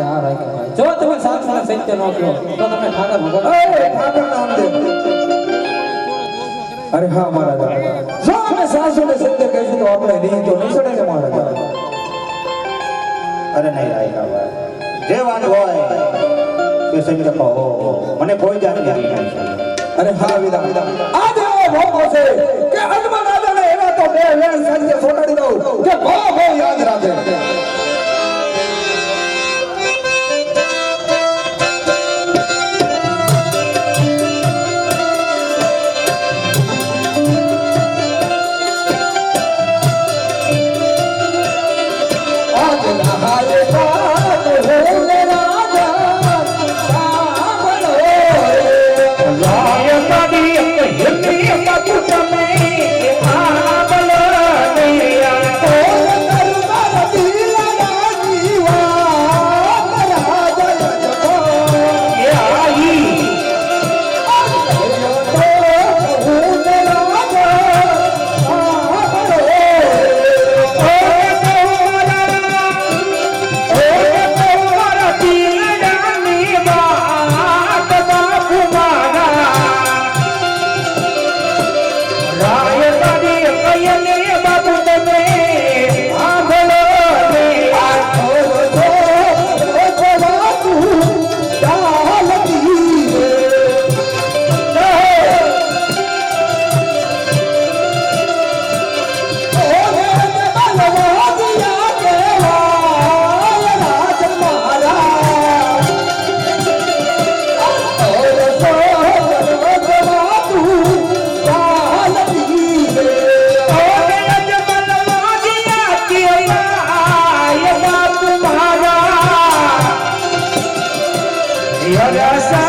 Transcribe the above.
માટે આ રાખ્યો ભાઈ જો તમે સાચું ને સત્ય નો કહો તો તમે ઠાકર ભગવાન ઠાકર નામદેવ અરે હા મહારાજ જો અમે સાસુ ને સત્ય કહીશું તો આપણે નહીં તો નહીં સડે ને મહારાજ અરે નહીં રાખ્યા જે વાત હોય તે સત્ય કહો મને કોઈ જાણકારી નહીં અરે હા વિદા આ દેવો ભોગો છે કે અજમા દાદાને એવા તો બે વેણ સાંજે Yes,